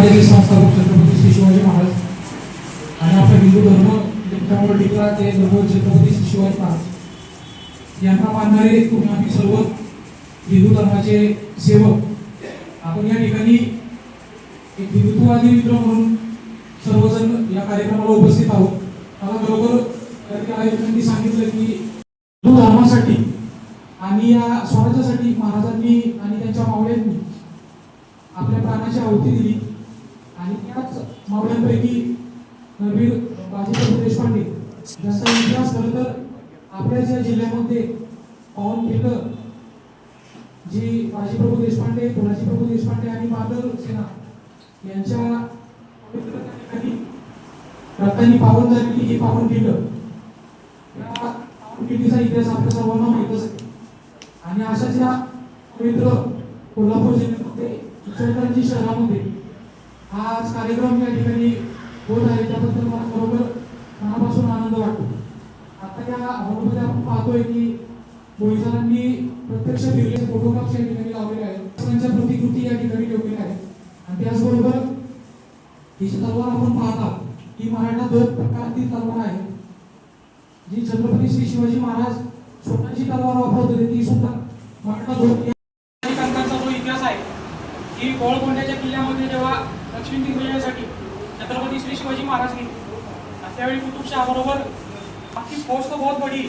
समाजाचे संस्थापक छत्रपती श्री शिवाजी महाराज आणि आपला हिंदू धर्म त्यामुळे टिकला ते धर्म छत्रपती श्री शिवाजी महाराज. यांना मानणारे तुम्ही आम्ही सर्व हिंदू धर्माचे सेवक. आपण या ठिकाणी एक हिंदुत्ववादी मित्र म्हणून सर्वजण या कार्यक्रमाला उपस्थित आहोत. मला बरोबर आयोजकांनी सांगितलं की हिंदू धर्मासाठी आणि या स्वराज्यासाठी महाराजांनी आणि त्यांच्या मावळ्यांनी आपल्या प्राणाची आहुती दिली. आणि त्याच मावळ्यांपैकी नरवीर बाजीप्रभू देशपांडे ज्याचा इतिहास खरं तर आपल्याच या जिल्ह्यामध्ये पाहून केलं जी बाजीप्रभू देशपांडे प्रभू देशपांडे आणि बादल सेना यांच्या रक्तांनी पावन झालेली हे पावन केलं या इतिहास आपल्या सर्वांना माहीतच आहे आणि अशाच या पवित्र कोल्हापूर जिल्ह्यामध्ये इचलकरंजी शहरामध्ये हा आज कार्यक्रम या ठिकाणी होत आहे. त्याबद्दल मला बरोबर मनापासून आनंद वाटतो. आता या हॉलमध्ये आपण पाहतोय की बोईसरांनी प्रत्यक्ष फिरले फोटोग्राफ्स या ठिकाणी लावलेले आहेत. त्यांच्या प्रतिकृती या ठिकाणी ठेवलेल्या आहेत. आणि त्याचबरोबर ही जी तलवार आपण पाहतात ही मराठा दोन प्रकारची तलवार आहे. जी छत्रपती श्री शिवाजी महाराज स्वतःची तलवार वापरत होते ती सुद्धा मराठा दोन कंकांचा जो इतिहास आहे की गोळकोंड्याच्या किल्ल्यामध्ये जेव्हा लक्ष्मी दिग्विजयासाठी छत्रपती श्री शिवाजी महाराज गेले. त्यावेळी त्यावेळी कुतुबशाह बरोबर आपकी फौज तो बहुत बड़ी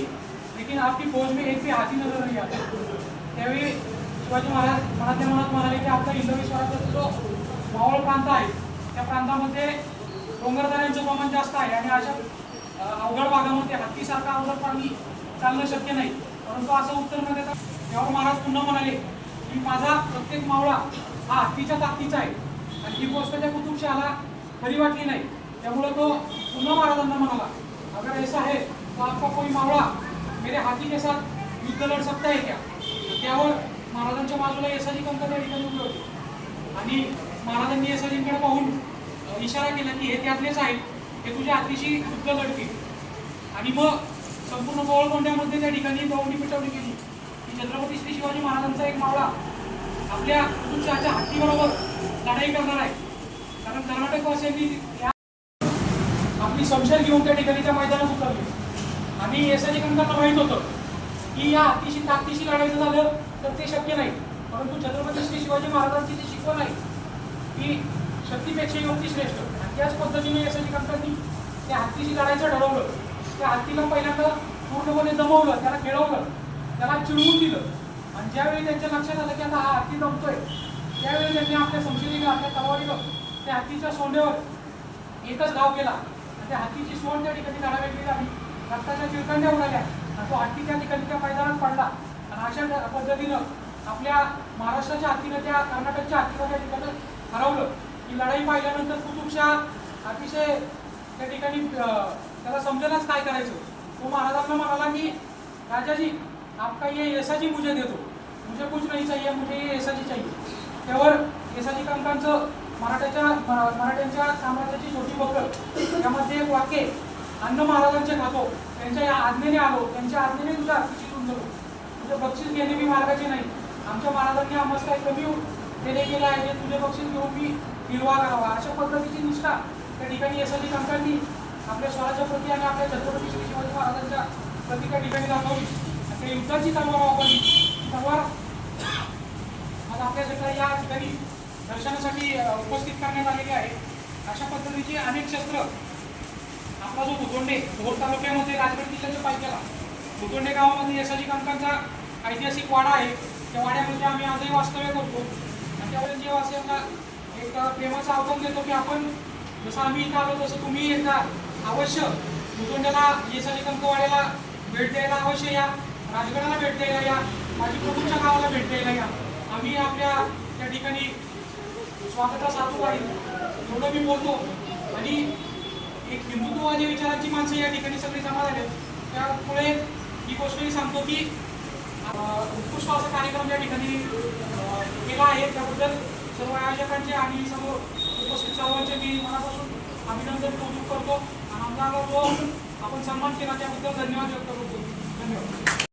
लेकिन आपकी फौज में एक भी हाथी नजर नहीं आता त्यावेळी शिवाजी महाराज मनातल्या मनात म्हणाले की आपला हिंदवी जो मावळ प्रांत आहे त्या प्रांतामध्ये डोंगरदऱ्यांचं प्रमाण जास्त आहे आणि अशा अवघड भागामध्ये हत्तीसारखा अवघड प्राणी चालणं शक्य नाही. परंतु असं उत्तर न देता तेव्हा महाराज पुन्हा म्हणाले की माझा प्रत्येक मावळा हा हत्तीच्या ताकदीचा आहे. आणि ही गोष्ट त्या कुतुबशहाला खरी वाटली नाही. त्यामुळं तो पुन्हा महाराजांना म्हणाला अगर ऐसा है तो आपका कोई मावळा मेरे हाती के साथ युद्ध लढ सकता है क्या? त्यावर महाराजांच्या बाजूला येसाजी कंकर त्या ठिकाणी उभे होते. आणि महाराजांनी येसाजींकडे पाहून इशारा केला की हे त्यातलेच आहेत. हे तुझ्या हातीशी युद्ध लढतील. आणि मग संपूर्ण गोवळकोंड्यामध्ये त्या ठिकाणी गवंडी पिटवली गेली. की छत्रपती श्री शिवाजी महाराजांचा एक मावळा आपल्या कुतुबशहाच्या हत्तीबरोबर लढाई करणार आहे. कारण कर्नाटकवासियांनी या आपली संशय घेऊन त्या ठिकाणी त्या मैदानात उतरली. आणि येसाजी कंकांना माहीत होतं की या हत्तीशी ताकदीशी लढायचं झालं तर ते शक्य नाही. परंतु छत्रपती श्री शिवाजी महाराजांची जी शिकवण आहे की शक्तीपेक्षा युक्ती श्रेष्ठ. आणि त्याच पद्धतीने येसाजी कंकांनी त्या हत्तीशी लढायचं ठरवलं. त्या हत्तीला पहिल्यांदा पूर्णपणे दमवलं त्याला खेळवलं त्याला चिडवून दिलं. आणि ज्यावेळी त्यांच्या लक्षात आलं की आता हा हत्ती दमतोय त्यावेळी त्यांनी आपल्या संशोधीनं आपल्या तलवारीनं त्या हत्तीच्या सोंड्यावर एकच धाव केला. आणि त्या हत्तीची सोंड त्या ठिकाणी गाडावेगळी झाली रक्ताच्या चिरकांड्या उडाल्या. आणि तो हत्ती त्या ठिकाणी त्या मैदानात पडला. आणि अशा पद्धतीनं आपल्या महाराष्ट्राच्या हत्तीनं त्या कर्नाटकच्या हत्तीला त्या ठिकाणी हरवलं. ही लढाई पाहिल्यानंतर कुतुबशाह अतिशय त्या ठिकाणी त्याला समजेलच काय करायचं. तो महाराजांना म्हणाला की राजाजी आपका ये ऐसा पूजा मुझे दे मुझे कुछ नहीं चाहिए मुझे ये ऐसा चाहिए. त्यावर येसाजी कंकांचं मराठ्याच्या मराठ्यांच्या साम्राज्याची छोटी बकल. यामध्ये एक वाक्य अन्न महाराजांचे खातो. त्यांच्या या आज्ञेने आलो. त्यांच्या आज्ञेने तुझ्या अतिशी तुझं तुझे बक्षीस घेणे मी मार्गाचे नाही. आमच्या महाराजांनी आम्हाला काही कमी देणे केलं आहे. जे तुझे बक्षीस घेऊन मी निर्वाह करावा. अशा पद्धतीची निष्ठा त्या ठिकाणी येसाजी कंकांनी आपल्या स्वराज्या प्रती आणि आपल्या छत्रपती श्री शिवाजी महाराजांच्या प्रती त्या ठिकाणी दाखवली. आणि युद्धाची तलवार वापरली. तलवार आज आपल्या सगळ्या या ठिकाणी दर्शनासाठी उपस्थित करण्यात आलेले आहे अशा पद्धतीचे अनेक शस्त्र आपला जो भुतोंडे भोर तालुक्यामध्ये राजगड किल्ल्याच्या पायथ्याला भुतोंडे गावामध्ये यशाजी कामकांचा ऐतिहासिक वाडा आहे. त्या वाड्यामध्ये आम्ही आजही वास्तव्य करतो. आणि त्यावेळेस जे वासियांना एक अ, प्रेमाचं आव्हान देतो की आपण जसं आम्ही इथं आलो तसं तुम्ही एकदा अवश्य भुतोंड्याला येसाजी कंकवाड्याला भेट द्यायला अवश्य या. राजगडाला भेट द्यायला या. माझी प्रभूच्या गावाला भेट द्यायला या. आम्ही आपल्या त्या ठिकाणी स्वागतास आतुर आहे. एवढं मी बोलतो आणि एक हिंदुत्ववादी विचारांची माणसं या ठिकाणी सगळी जमा झाले त्यामुळे ही गोष्टही सांगतो की उत्कृष्ट असा कार्यक्रम या ठिकाणी केला आहे त्याबद्दल सर्व आयोजकांचे आणि सर्व उपस्थित सर्वांचे मी मनापासून अभिनंदन कौतुक करतो आणि आमदाराला जो आपण सन्मान केला त्याबद्दल धन्यवाद व्यक्त करतो धन्यवाद